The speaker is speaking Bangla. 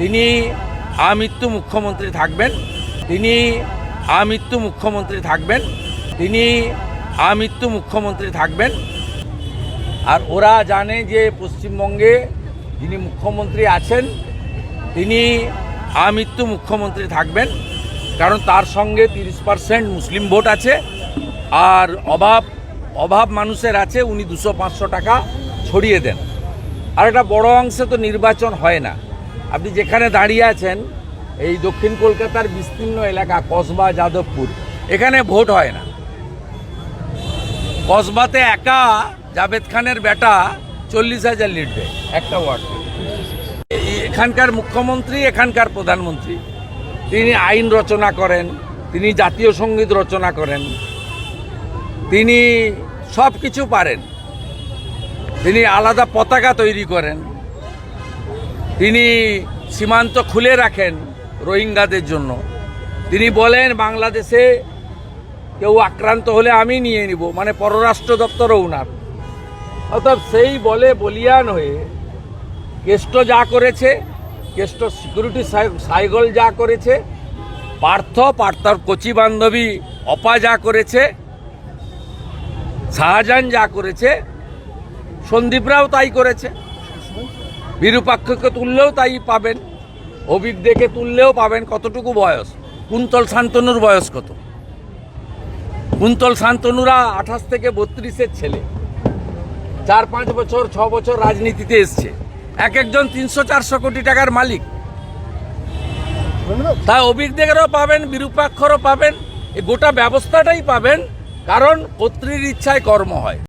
তিনি আমৃত্যু মুখ্যমন্ত্রী থাকবেন। তিনি আমৃত্যু মুখ্যমন্ত্রী থাকবেন। তিনি আমৃত্যু মুখ্যমন্ত্রী থাকবেন। আর ওরা জানে যে পশ্চিমবঙ্গে যিনি মুখ্যমন্ত্রী আছেন, তিনি আমৃত্যু মুখ্যমন্ত্রী থাকবেন। কারণ তার সঙ্গে তিরিশ পার্সেন্ট মুসলিম ভোট আছে। আর অভাব অভাব মানুষের আছে, উনি দুশো পাঁচশো টাকা ছড়িয়ে দেন। আর একটা বড় অংশে তো নির্বাচন হয় না। আপনি যেখানে দাঁড়িয়ে আছেন, এই দক্ষিণ কলকাতার বিস্তীর্ণ এলাকা, কসবা, যাদবপুর, এখানে ভোট হয় না। কসবাতে একা জাভেদ খানের বেটা চল্লিশ হাজার লিড দেয়, একটা ওয়ার্ড। এখানকার মুখ্যমন্ত্রী, এখানকার প্রধানমন্ত্রী, তিনি আইন রচনা করেন, তিনি জাতীয় সংগীত রচনা করেন, তিনি সব কিছু পারেন। তিনি আলাদা পতাকা তৈরি করেন। তিনি সীমান্ত খুলে রাখেন রোহিঙ্গাদের জন্য। তিনি বলেন, বাংলাদেশে কেউ আক্রান্ত হলে আমি নিয়ে নিব মানে পররাষ্ট্র দপ্তরও উনার অর্থাৎ সেই বলে বলিয়ান হয়ে কেষ্ট যা করেছে, কেষ্ট সিকিউরিটি সাইগল যা করেছে, পার্থ, পার্থর কচি বান্ধবী অপা যা করেছে, শাহজাহান যা করেছে, সন্দীপরাও তাই করেছে। বিরূপাক্ষকে তুললেও তাই পাবেন অভিজ্ঞকে তুললেও পাবেন কতটুকু বয়স? কুন্তল শান্তনুর বয়স কত? কুন্তল শান্তনুরা আঠাশ থেকে বত্রিশের ছেলে। চার, পাঁচ বছর, ছ বছর রাজনীতিতে এসছে। এক একজন তিনশো, চারশো কোটি টাকার মালিক। তাই অভিজ্ঞদেরও পাবেন, বিরূপাক্ষরও পাবেন গোটা ব্যবস্থাটাই পাবেন, কারণ কর্তৃর ইচ্ছায় কর্ম হয়।